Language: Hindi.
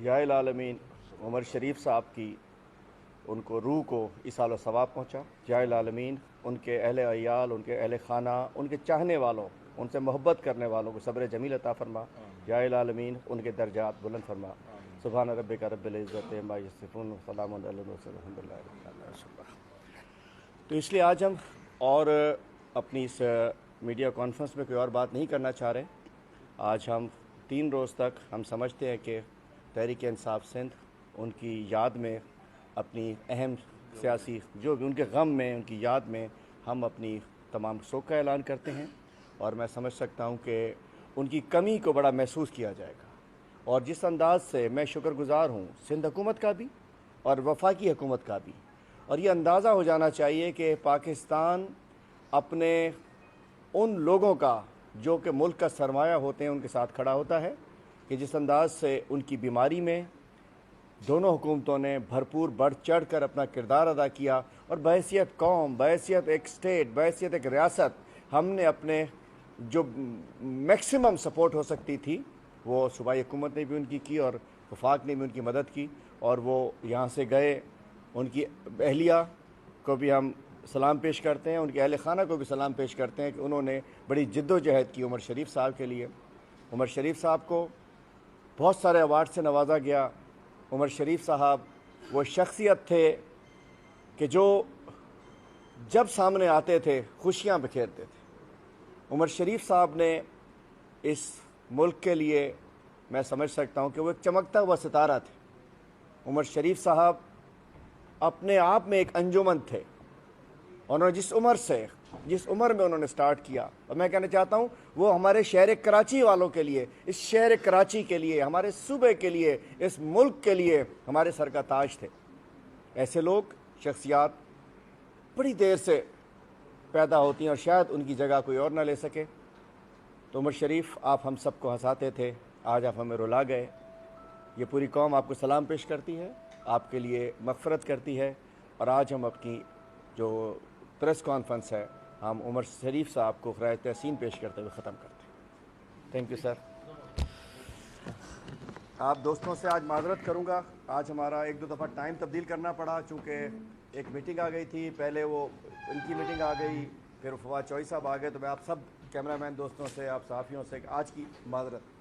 यामीन उमर शरीफ साहब की उनको रूह को इसाल सवाब पहुँचा। यामीन उनके अहल अयाल उनके अहल खाना उनके चाहने वालों उनसे मोहब्बत करने वालों को सब्र जमील अता फरमा। यामीन उनके दर्जात बुलंद फरमा। सुबहान रब का रब्ज़त सलाम तो इसलिए आज हम और अपनी इस मीडिया कॉन्फ्रेंस में कोई और बात नहीं करना चाह रहे। आज हम तीन रोज़ तक हम समझते हैं कि तहरीक इंसाफ सिंध उनकी याद में, अपनी अहम सियासी जो भी उनके गम में, उनकी याद में हम अपनी तमाम शोक का ऐलान करते हैं और मैं समझ सकता हूँ कि उनकी कमी को बड़ा महसूस किया जाएगा। और जिस अंदाज से मैं शुक्रगुजार हूँ, सिंध हुकूमत का भी और वफाकी हुकूमत का भी। और ये अंदाज़ा हो जाना चाहिए कि पाकिस्तान अपने उन लोगों का, जो कि मुल्क का सरमाया होते हैं, उनके साथ खड़ा होता है कि जिस अंदाज से उनकी बीमारी में दोनों हुकूमतों ने भरपूर बढ़ चढ़ कर अपना किरदार अदा किया और बहसीत कौम, बहसीत एक स्टेट, बहसीत एक रियासत, हमने अपने जो मैक्सिमम सपोर्ट हो सकती थी, वो सूबाई हुकूमत ने भी उनकी की और वफाक ने भी उनकी मदद की और वो यहाँ से गए, उनकी अहलिया को भी हम सलाम पेश करते हैं, उनके अहल खाना को भी सलाम पेश करते हैं कि उन्होंने बड़ी जद्दोजहद की उमर शरीफ साहब के लिए। उमर शरीफ साहब को बहुत सारे अवार्ड से नवाजा गया। उमर शरीफ साहब, वो शख्सियत थे कि जो जब सामने आते थे, खुशियाँ बिखेरते थे। उमर शरीफ साहब ने इस मुल्क के लिए, मैं समझ सकता हूँ कि वो एक चमकता हुआ सितारा थे। उमर शरीफ साहब अपने आप में एक अंजुमन थे। उन्होंने जिस उम्र से जिस उम्र में उन्होंने स्टार्ट किया। और मैं कहना चाहता हूँ, वो हमारे शहर कराची वालों के लिए, इस शहर कराची के लिए, हमारे सूबे के लिए, इस मुल्क के लिए हमारे सर का ताज थे। ऐसे लोग, शख्सियात बड़ी देर से पैदा होती हैं और शायद उनकी जगह कोई और ना ले सके। तो उमर शरीफ, आप हम सबको हंसाते थे, आज आप हमें रुला गए। ये पूरी कौम आपको सलाम पेश करती है, आपके लिए मफ़रत करती है, और आज हम अपनी जो प्रेस कॉन्फ्रेंस है हम उमर शरीफ साहब को खराज तहसीन पेश करते हुए ख़त्म करते हैं। थैंक यू सर आप दोस्तों से आज माजरत करूँगा। आज हमारा एक दो दफ़ा टाइम तब्दील करना पड़ा, चूँकि एक मीटिंग आ गई थी। पहले वो, इनकी मीटिंग आ गई, फिर फवाद चौई साहब आ गए। तो मैं आप सब कैमरामैन दोस्तों से, आप सहाफ़ियों से आज की माजरत